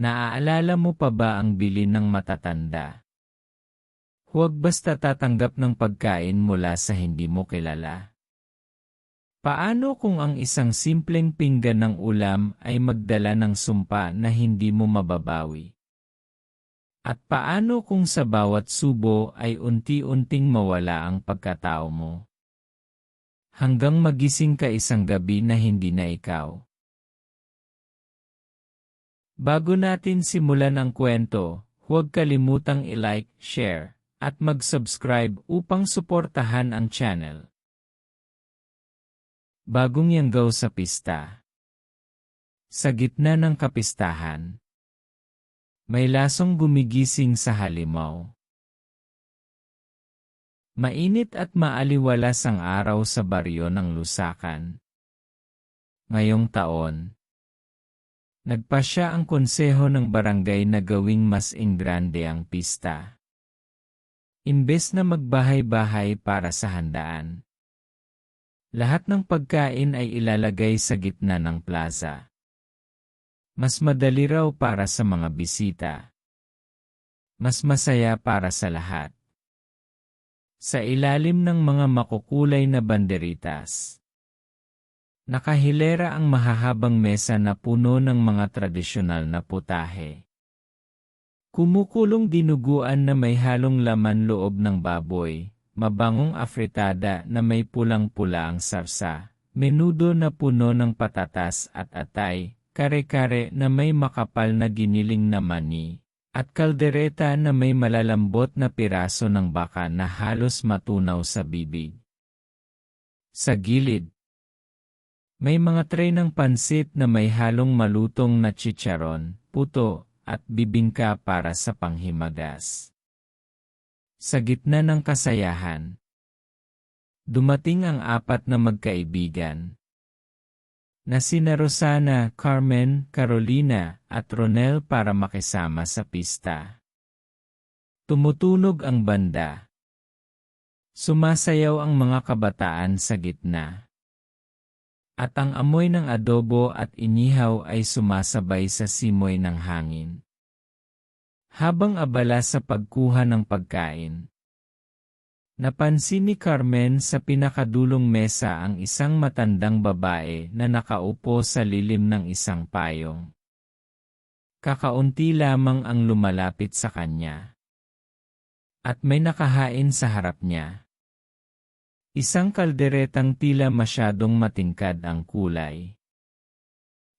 Naaalala mo pa ba ang bilin ng matatanda? Huwag basta tatanggap ng pagkain mula sa hindi mo kilala. Paano kung ang isang simpleng pinggan ng ulam ay magdala ng sumpa na hindi mo mababawi? At paano kung sa bawat subo ay unti-unting mawala ang pagkatao mo? Hanggang magising ka isang gabi na hindi na ikaw. Bago natin simulan ang kwento, huwag kalimutang i-like, share, at mag-subscribe upang suportahan ang channel. Bagong yanggaw sa pista Sa gitna ng kapistahan, may lasong gumigising sa halimaw. Mainit at maaliwalas ang araw sa baryo ng Lusakan. Ngayong taon, nagpa siya ang konseho ng barangay na gawing mas ingrande ang pista. Imbes na magbahay-bahay para sa handaan. Lahat ng pagkain ay ilalagay sa gitna ng plaza. Mas madali raw para sa mga bisita. Mas masaya para sa lahat. Sa ilalim ng mga makukulay na banderitas. Nakahilera ang mahahabang mesa na puno ng mga tradisyonal na putahe. Kumukulong dinuguan na may halong laman loob ng baboy, mabangong afritada na may pulang-pula ang sarsa, menudo na puno ng patatas at atay, kare-kare na may makapal na giniling na mani, at kaldereta na may malalambot na piraso ng baka na halos matunaw sa bibig. Sa gilid, may mga tray ng pansit na may halong malutong na chicharon, puto, at bibingka para sa panghimagas. Sa gitna ng kasayahan, dumating ang apat na magkaibigan na sina Rosana, Carmen, Carolina, at Ronel para makisama sa pista. Tumutunog ang banda. Sumasayaw ang mga kabataan sa gitna at ang amoy ng adobo at inihaw ay sumasabay sa simoy ng hangin. Habang abala sa pagkuha ng pagkain, napansin ni Carmen sa pinakadulong mesa ang isang matandang babae na nakaupo sa lilim ng isang payong. Kakaunti lamang ang lumalapit sa kanya. At may nakahain sa harap niya. Isang kalderetang tila masyadong matingkad ang kulay.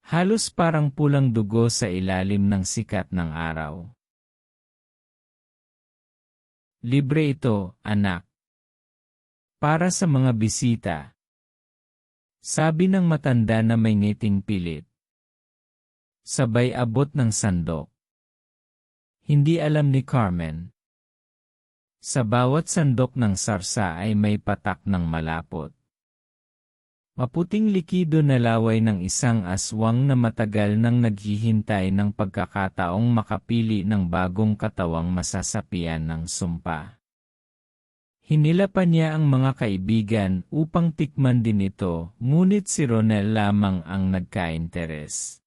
Halos parang pulang dugo sa ilalim ng sikat ng araw. Libre ito, anak. Para sa mga bisita. Sabi ng matanda na may ngiting pilit. Sabay abot ng sandok. Hindi alam ni Carmen, sa bawat sandok ng sarsa ay may patak ng malapot. Maputing likido na laway ng isang aswang na matagal nang naghihintay ng pagkakataong makapili ng bagong katawang masasapian ng sumpa. Hinilapan niya ang mga kaibigan upang tikman din ito, ngunit si Ronel lamang ang nagka-interes.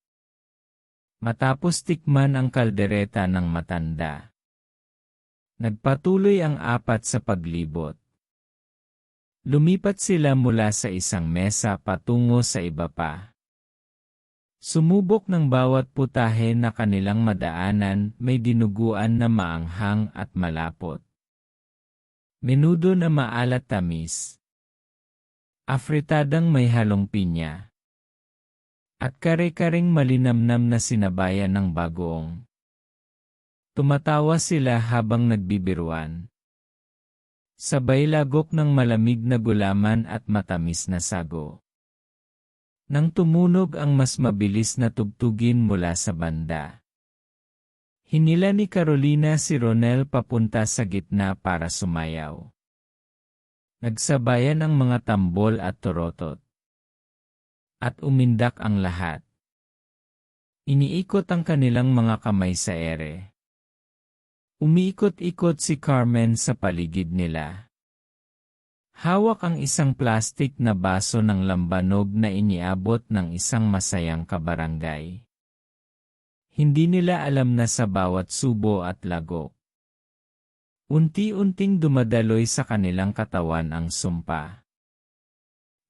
Matapos tikman ang kaldereta ng matanda. Nagpatuloy ang apat sa paglibot. Lumipat sila mula sa isang mesa patungo sa iba pa. Sumubok ng bawat putahe na kanilang madaanan may dinuguan na maanghang at malapot. Menudo na maalat tamis. Afritadang may halong pinya. At kare-karing malinamnam na sinabayan ng bagoong. Tumatawa sila habang nagbibiruan. Sabay lagok ng malamig na gulaman at matamis na sago. Nang tumunog ang mas mabilis na tugtugin mula sa banda. Hinila ni Carolina si Ronel papunta sa gitna para sumayaw. Nagsabayan ang mga tambol at torotot. At umindak ang lahat. Iniikot ang kanilang mga kamay sa ere. Umiikot-ikot si Carmen sa paligid nila. Hawak ang isang plastik na baso ng lambanog na iniabot ng isang masayang kabarangay. Hindi nila alam na sa bawat subo at lago. Unti-unting dumadaloy sa kanilang katawan ang sumpa.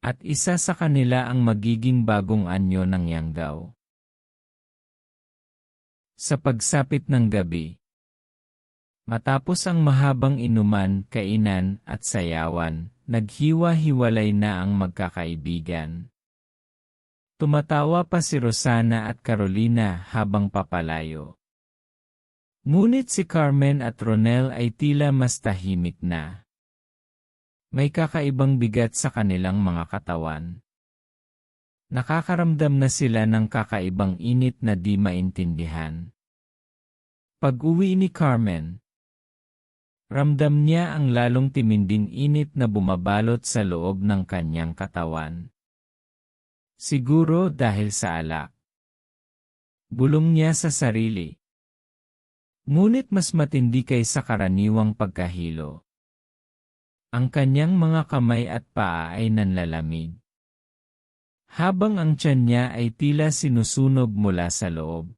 At isa sa kanila ang magiging bagong anyo ng yanggaw. Sa pagsapit ng gabi, Matapos ang mahabang inuman, kainan at sayawan, naghiwa-hiwalay na ang magkakaibigan. Tumatawa pa si Rosana at Carolina habang papalayo. Ngunit si Carmen at Ronel ay tila mas tahimik na. May kakaibang bigat sa kanilang mga katawan. Nakakaramdam na sila ng kakaibang init na di maintindihan. Pag-uwi ni Carmen, ramdam niya ang lalong timinding init na bumabalot sa loob ng kanyang katawan. Siguro dahil sa alak. Bulong niya sa sarili. Ngunit mas matindi kaysa karaniwang pagkahilo. Ang kanyang mga kamay at paa ay nanlalamig. Habang ang tiyan niya ay tila sinusunog mula sa loob.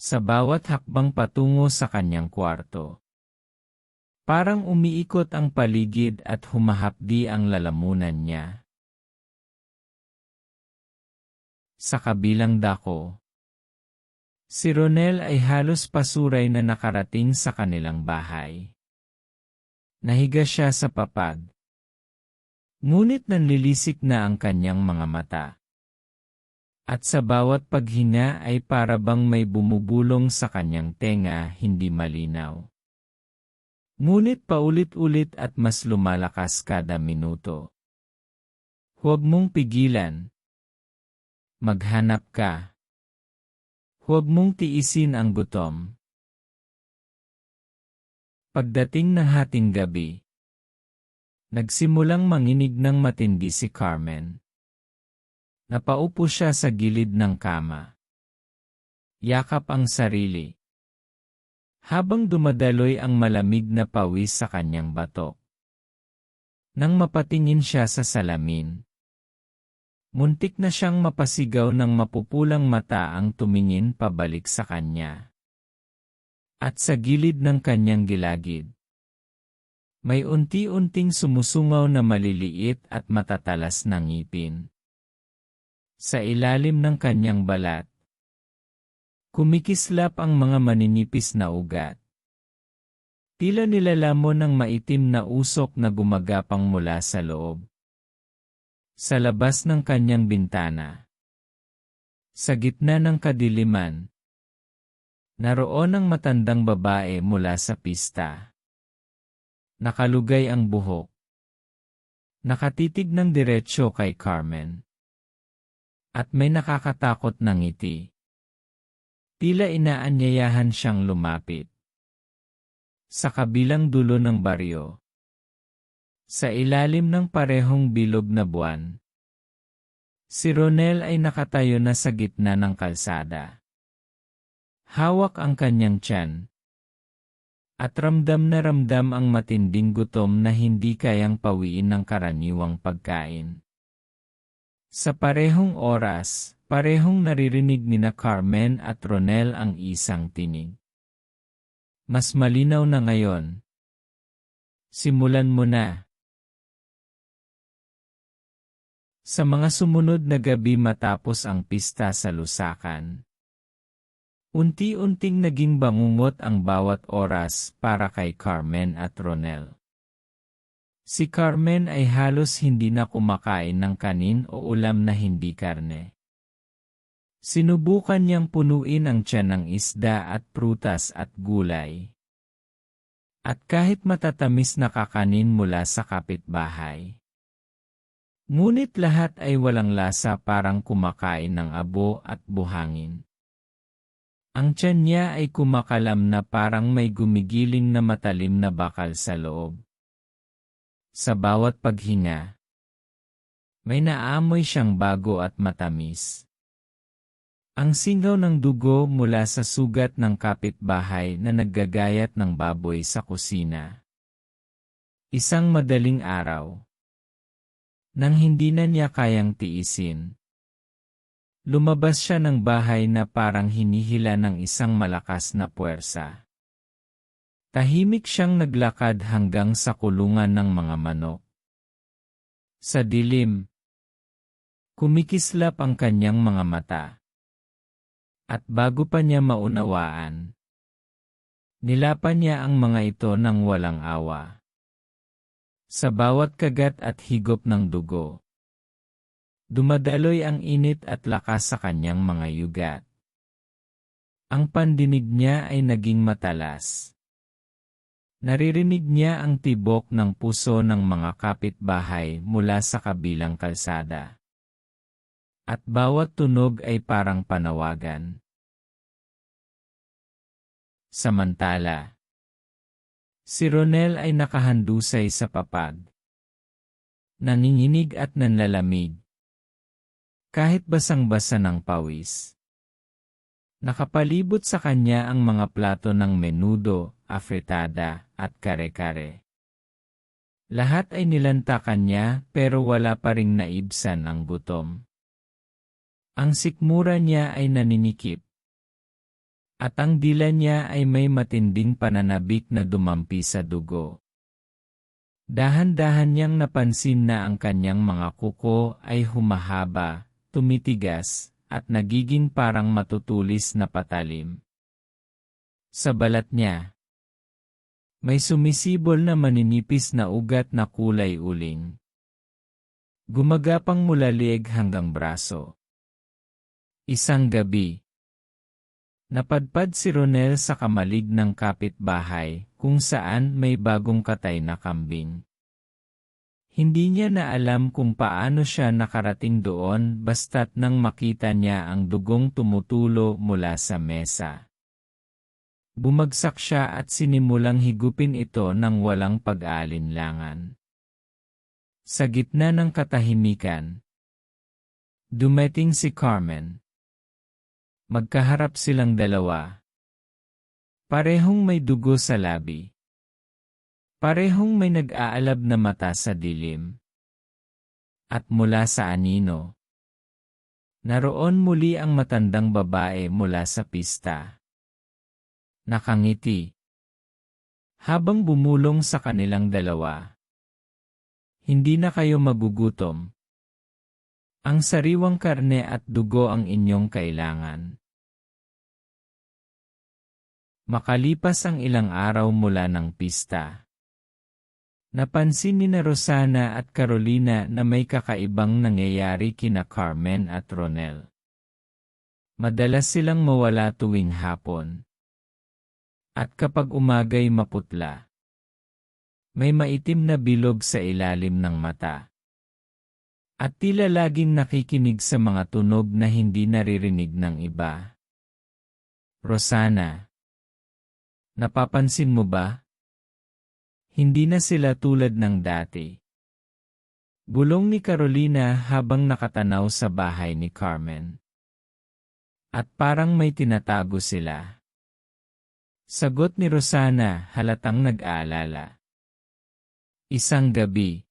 Sa bawat hakbang patungo sa kanyang kwarto. Parang umiikot ang paligid at humahapdi ang lalamunan niya. Sa kabilang dako, si Ronel ay halos pasuray na nakarating sa kanilang bahay. Nahiga siya sa papag. Ngunit nanlilisik na ang kanyang mga mata. At sa bawat paghinga ay para may bumubulong sa kanyang tenga hindi malinaw. Ngunit paulit-ulit at mas lumalakas kada minuto. Huwag mong pigilan, Maghanap ka. Huwag mong tiisin ang gutom. Pagdating ng hating gabi, nagsimulang manginig ng matindi si Carmen. Napaupo siya sa gilid ng kama. Yakap ang sarili. Habang dumadaloy ang malamig na pawis sa kanyang batok. Nang mapatingin siya sa salamin, Muntik na siyang mapasigaw ng mapupulang mata ang tumingin pabalik sa kanya. At sa gilid ng kanyang gilagid, may unti-unting sumusungaw na maliliit at matatalas na ngipin. Sa ilalim ng kanyang balat, kumikislap ang mga maninipis na ugat. Tila nilalamon ng maitim na usok na gumagapang mula sa loob sa labas ng kanyang bintana. Sa gitna ng kadiliman, naroon ang matandang babae mula sa pista. Nakalugay ang buhok. Nakatitig ng diretsyo kay Carmen. At may nakakatakot na ngiti. Tila inaanyayahan siyang lumapit. Sa kabilang dulo ng baryo, sa ilalim ng parehong bilog na buwan. Si Ronel ay nakatayo na sa gitna ng kalsada. Hawak ang kanyang tiyan. At ramdam na ramdam ang matinding gutom na hindi kayang pawiin ng karaniwang pagkain. Sa parehong oras, parehong naririnig ni na Carmen at Ronel ang isang tinig. Mas malinaw na ngayon. Simulan mo na. Sa mga sumunod na gabi matapos ang pista sa Lusakan, unti-unting naging bangungot ang bawat oras para kay Carmen at Ronel. Si Carmen ay halos hindi na kumakain ng kanin o ulam na hindi karne. Sinubukan niyang punuin ang tiyan ng isda at prutas at gulay. At kahit matatamis na kakanin mula sa kapitbahay. Ngunit lahat ay walang lasa parang kumakain ng abo at buhangin. Ang tiyan niya ay kumakalam na parang may gumigiling na matalim na bakal sa loob. Sa bawat paghinga, may naamoy siyang bago at matamis. Ang singaw ng dugo mula sa sugat ng kapitbahay na naggagayat ng baboy sa kusina. Isang madaling araw nang hindi na niya kayang tiisin. Lumabas siya ng bahay na parang hinihila ng isang malakas na puwersa. Tahimik siyang naglakad hanggang sa kulungan ng mga manok. Sa dilim, kumikislap ang kanyang mga mata. At bago pa niya maunawaan, nilapan niya ang mga ito ng walang awa. Sa bawat kagat at higop ng dugo, dumadaloy ang init at lakas sa kanyang mga yugat. Ang pandinig niya ay naging matalas. Naririnig niya ang tibok ng puso ng mga kapitbahay mula sa kabilang kalsada. At bawat tunog ay parang panawagan. Samantala, si Ronel ay nakahandusay sa papag. Nanginginig at nanlalamig. Kahit basang-basa ng pawis. Nakapalibot sa kanya ang mga plato ng menudo, afritada, at kare-kare. Lahat ay nilantakan niya pero wala pa ring naibsan ang gutom. Ang sikmura niya ay naninikip. At ang dila niya ay may matinding pananabik na dumampi sa dugo. Dahan-dahan niyang napansin na ang kanyang mga kuko ay humahaba, tumitigas, at nagiging parang matutulis na patalim. Sa balat niya, may sumisibol na maninipis na ugat na kulay uling. Gumagapang mula lieg hanggang braso. Isang gabi. Napadpad si Ronel sa kamalig ng kapitbahay kung saan may bagong katay na kambing. Hindi niya na alam kung paano siya nakarating doon basta't nang makita niya ang dugong tumutulo mula sa mesa. Bumagsak siya at sinimulang higupin ito ng walang pag-aalinlangan. Sa gitna ng katahimikan, dumating si Carmen. Magkaharap silang dalawa. Parehong may dugo sa labi. Parehong may nag-aalab na mata sa dilim. At mula sa anino. Naroon muli ang matandang babae mula sa pista. Nakangiti. Habang bumulong sa kanilang dalawa. Hindi na kayo magugutom. Ang sariwang karne at dugo ang inyong kailangan. Makalipas ang ilang araw mula ng pista. Napansin ni na Rosana at Carolina na may kakaibang nangyayari kina Carmen at Ronel. Madalas silang mawala tuwing hapon. At kapag umagay maputla. May maitim na bilog sa ilalim ng mata. At tila laging nakikinig sa mga tunog na hindi naririnig ng iba. Rosana, Napapansin mo ba? Hindi na sila tulad ng dati. Bulong ni Carolina habang nakatanaw sa bahay ni Carmen. At parang may tinatago sila. Sagot ni Rosana halatang nag-aalala. Isang gabi.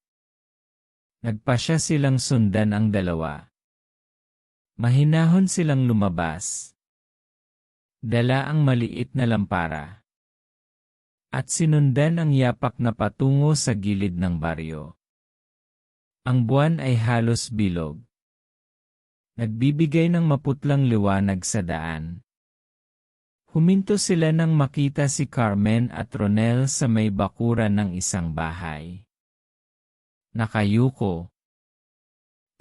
Nagpasya silang sundan ang dalawa. Mahinahon silang lumabas. Dala ang maliit na lampara at sinundan ang yapak na patungo sa gilid ng baryo. Ang buwan ay halos bilog. Nagbibigay ng maputlang liwanag sa daan. Huminto sila nang makita si Carmen at Ronel sa may bakuran ng isang bahay. Nakayuko.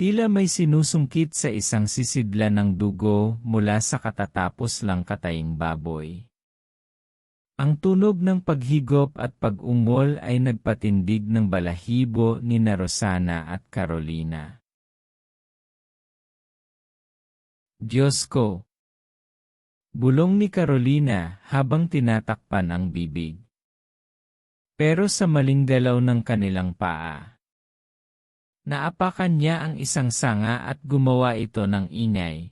Tila may sinusungkit sa isang sisidla ng dugo mula sa katatapos lang kataying baboy. Ang tunog ng paghigop at pag-ungol ay nagpatindig ng balahibo ni Narosana at Carolina. Diyos ko! Bulong ni Carolina habang tinatakpan ang bibig. Pero sa maling dalaw ng kanilang paa. Naapakan niya ang isang sanga at gumawa ito ng ingay.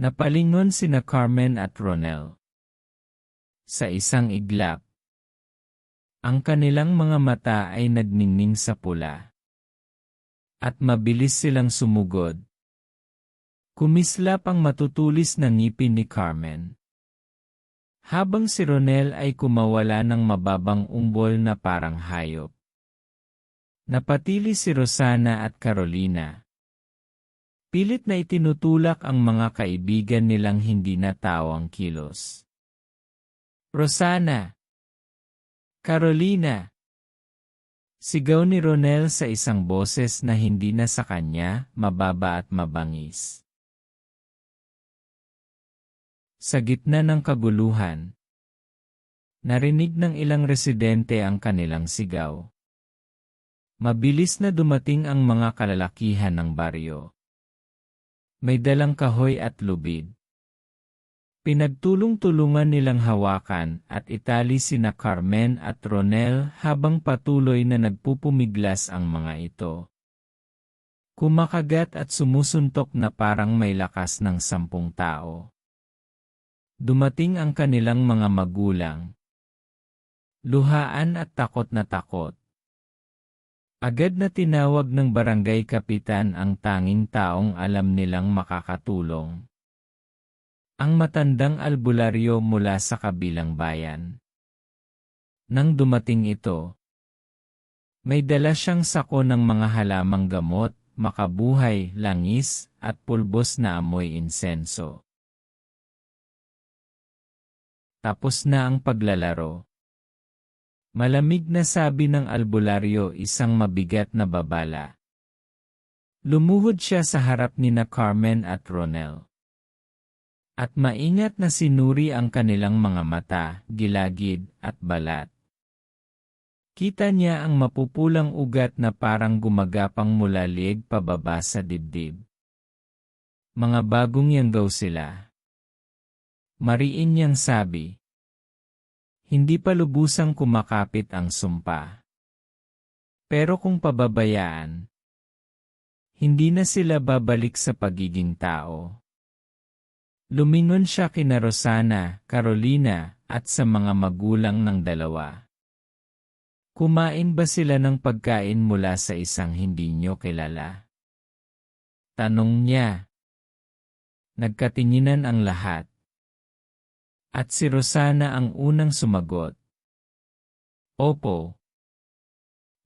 Napalingon sina Carmen at Ronel sa isang iglap. Ang kanilang mga mata ay nagningning sa pula. At mabilis silang sumugod. Kumislap ang matutulis na ngipin ni Carmen. Habang si Ronel ay kumawala ng mababang umbol na parang hayop. Napatili si Rosana at Carolina. Pilit na itinutulak ang mga kaibigan nilang hindi natawang kilos. Rosana! Carolina! Sigaw ni Ronel sa isang boses na hindi na sa kanya, mababa at mabangis. Sa gitna ng kaguluhan, narinig ng ilang residente ang kanilang sigaw. Mabilis na dumating ang mga kalalakihan ng baryo. May dalang kahoy at lubid. Pinagtulong-tulungan nilang hawakan at itali sina Carmen at Ronel habang patuloy na nagpupumiglas ang mga ito. Kumakagat at sumusuntok na parang may lakas ng sampung tao. Dumating ang kanilang mga magulang. Luhaan at takot na takot. Agad na tinawag ng barangay kapitan ang tanging taong alam nilang makakatulong. Ang matandang albularyo mula sa kabilang bayan. Nang dumating ito, may dala siyang sako ng mga halamang gamot, makabuhay, langis, at pulbos na amoy insenso. Tapos na ang paglalaro. Malamig na sabi ng albularyo isang mabigat na babala. Lumuhod siya sa harap ni na Carmen at Ronel. At maingat na sinuri ang kanilang mga mata, gilagid, at balat. Kita niya ang mapupulang ugat na parang gumagapang mula liig pababa sa dibdib. Mga bagong yanggaw sila. Mariin niyang sabi. Hindi pa lubusang kumakapit ang sumpa. Pero kung pababayaan, hindi na sila babalik sa pagiging tao. Lumingon siya kina Rosana, Carolina, at sa mga magulang ng dalawa. Kumain ba sila ng pagkain mula sa isang hindi nyo kilala? Tanong niya. Nagkatinginan ang lahat. At si Rosana ang unang sumagot. Opo.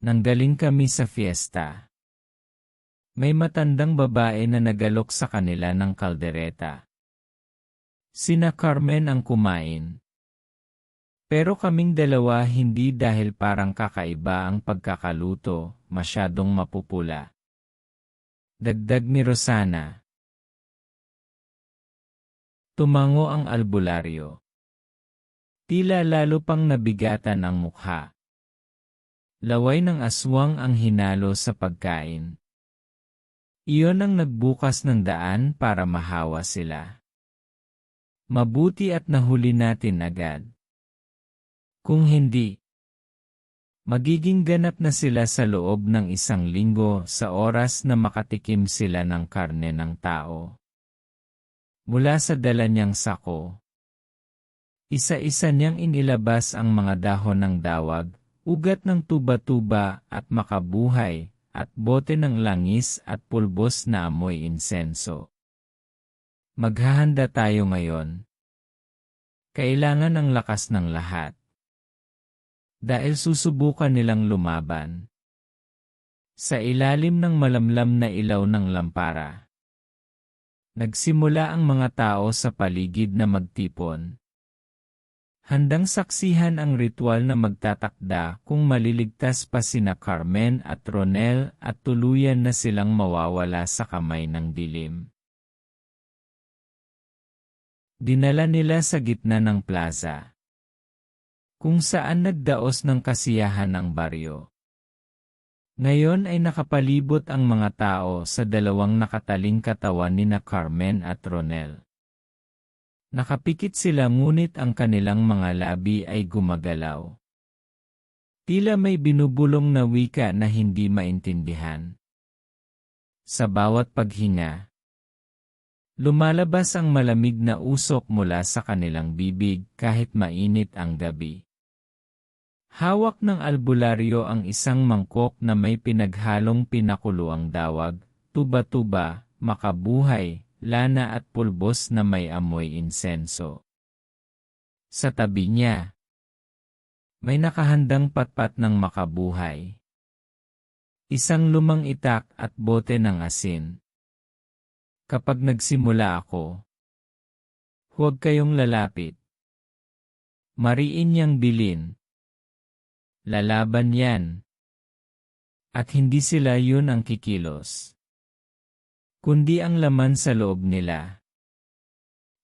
Nanggaling kami sa fiesta. May matandang babae na nagalok sa kanila ng kaldereta. Sina Carmen ang kumain. Pero kaming dalawa hindi dahil parang kakaiba ang pagkakaluto, masyadong mapupula. Dagdag ni Rosana. Tumango ang albularyo. Tila lalo pang nabigatan ang mukha. Laway ng aswang ang hinalo sa pagkain. Iyon ang nagbukas ng daan para mahawa sila. Mabuti at nahuli natin agad. Kung hindi, magiging ganap na sila sa loob ng isang linggo sa oras na makatikim sila ng karne ng tao. Mula sa dala niyang sako. Isa-isa niyang inilabas ang mga dahon ng dawag, ugat ng tuba-tuba at makabuhay, at bote ng langis at pulbos na amoy insenso. Maghahanda tayo ngayon. Kailangan ang lakas ng lahat. Dahil susubukan nilang lumaban. Sa ilalim ng malamlam na ilaw ng lampara. Nagsimula ang mga tao sa paligid na magtipon. Handang saksihan ang ritual na magtatakda kung maliligtas pa sina Carmen at Ronel at tuluyan na silang mawawala sa kamay ng dilim. Dinala nila sa gitna ng plaza. Kung saan nagdaos ng kasiyahan ang baryo. Ngayon ay nakapalibot ang mga tao sa dalawang nakataling katawan ni na Carmen at Ronel. Nakapikit sila ngunit ang kanilang mga labi ay gumagalaw. Tila may binubulong na wika na hindi maintindihan. Sa bawat paghinga, lumalabas ang malamig na usok mula sa kanilang bibig kahit mainit ang gabi. Hawak ng albularyo ang isang mangkok na may pinaghalong pinakuluang dawag, tuba-tuba, makabuhay, lana at pulbos na may amoy insenso. Sa tabi niya, may nakahandang patpat ng makabuhay. Isang lumang itak at bote ng asin. Kapag nagsimula ako, huwag kayong lalapit. Mariin niyang bilin. Lalaban yan. At hindi sila yun ang kikilos. Kundi ang laman sa loob nila.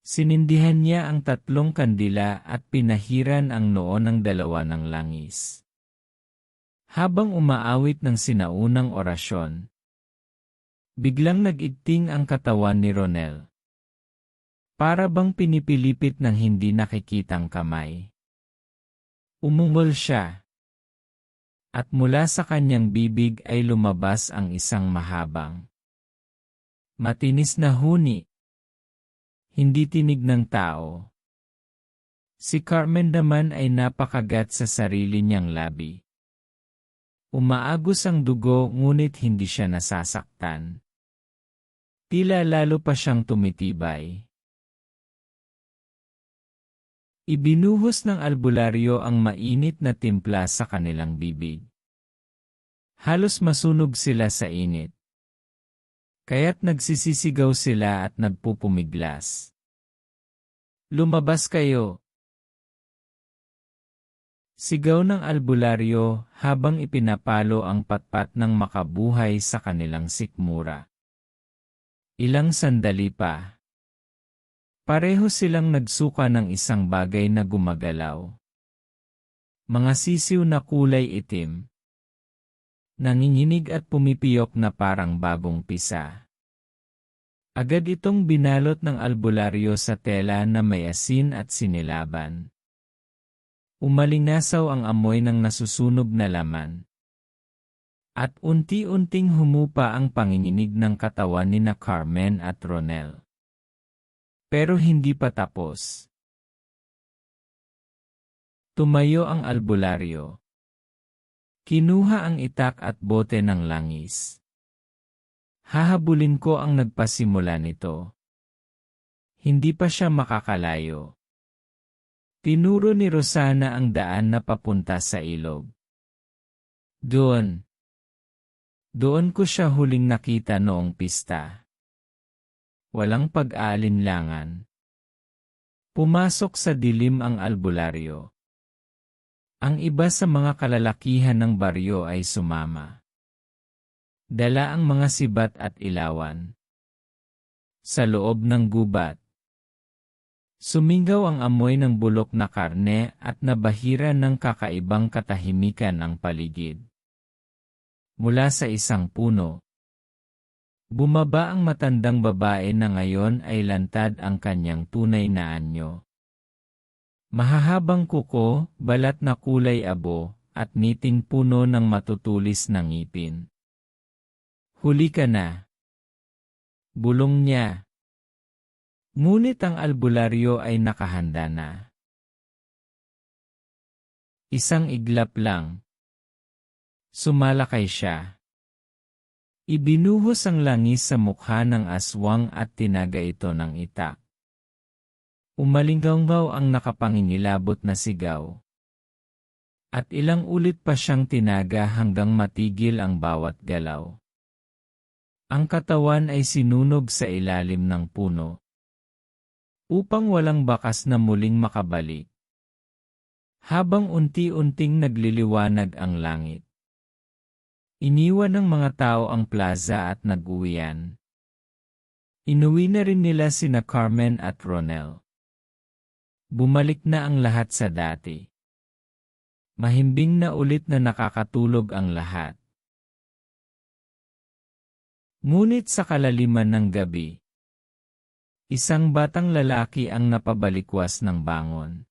Sinindihan niya ang tatlong kandila at pinahiran ang noo ng dalawa ng langis. Habang umaawit ng sinaunang orasyon, biglang nag-igting ang katawan ni Ronel. Para bang pinipilipit ng hindi nakikitang kamay. Umungol siya. At mula sa kanyang bibig ay lumabas ang isang mahabang. Matinis na huni. Hindi tinig ng tao. Si Carmen naman ay napakagat sa sarili niyang labi. Umaagos ang dugo ngunit hindi siya nasasaktan. Tila lalo pa siyang tumitibay. Ibinuhos ng albularyo ang mainit na timpla sa kanilang bibig. Halos masunog sila sa init. Kaya't nagsisisigaw sila at nagpupumiglas. Lumabas kayo! Sigaw ng albularyo habang ipinapalo ang patpat ng makabuhay sa kanilang sikmura. Ilang sandali pa. Pareho silang nagsuka ng isang bagay na gumagalaw. Mga sisiw na kulay itim. Nanginginig at pumipiyok na parang bagong pisa. Agad itong binalot ng albularyo sa tela na may asin at sinilaban. Umalinasaw ang amoy ng nasusunog na laman. At unti-unting humupa ang panginginig ng katawan ni na Carmen at Ronel. Pero hindi pa tapos. Tumayo ang albularyo. Kinuha ang itak at bote ng langis. Hahabulin ko ang nagpasimula nito. Hindi pa siya makakalayo. Tinuro ni Rosana ang daan na papunta sa ilog. Doon. Doon ko siya huling nakita noong pista. Walang pag-aalinlangan. Pumasok sa dilim ang albularyo. Ang iba sa mga kalalakihan ng baryo ay sumama. Dala ang mga sibat at ilawan. Sa loob ng gubat. Sumingaw ang amoy ng bulok na karne at nabahira ng kakaibang katahimikan ang paligid. Mula sa isang puno, Bumaba ang matandang babae na ngayon ay lantad ang kanyang tunay na anyo. Mahahabang kuko, balat na kulay abo, at niting puno ng matutulis na ngipin. Huli ka na. Bulong niya. Ngunit ang albularyo ay nakahanda na. Isang iglap lang. Sumalakay siya. Ibinuhos ang langis sa mukha ng aswang at tinaga ito ng itak. Umalinggaw ang nakapangingilabot na sigaw. At ilang ulit pa siyang tinaga hanggang matigil ang bawat galaw. Ang katawan ay sinunog sa ilalim ng puno. Upang walang bakas na muling makabalik. Habang unti-unting nagliliwanag ang langit. Iniwan ng mga tao ang plaza at nag-uwian. Inuwi na rin nila sina Carmen at Ronel. Bumalik na ang lahat sa dati. Mahimbing na ulit na nakakatulog ang lahat. Ngunit sa kalaliman ng gabi, isang batang lalaki ang napabalikwas ng bangon.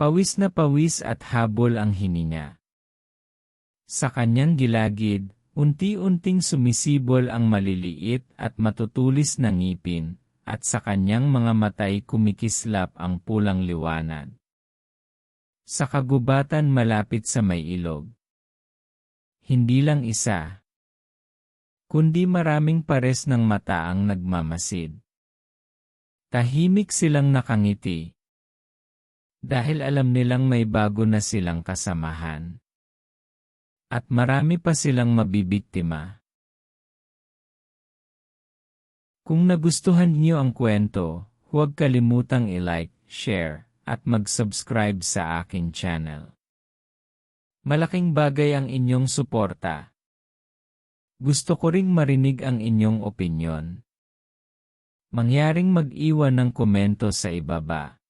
Pawis na pawis at habol ang hininga. Sa kanyang gilagid, unti-unting sumisibol ang maliliit at matutulis na ngipin, at sa kanyang mga matay kumikislap ang pulang liwanag. Sa kagubatan malapit sa may ilog. Hindi lang isa. kundi maraming pares ng mata ang nagmamasid. Tahimik silang nakangiti. Dahil alam nilang may bago na silang kasamahan. At marami pa silang mabibiktima. Kung nagustuhan niyo ang kwento, huwag kalimutang i-like, share, at mag-subscribe sa akin channel. Malaking bagay ang inyong suporta. Gusto ko ring marinig ang inyong opinyon. Mangyaring mag-iwan ng komento sa ibaba.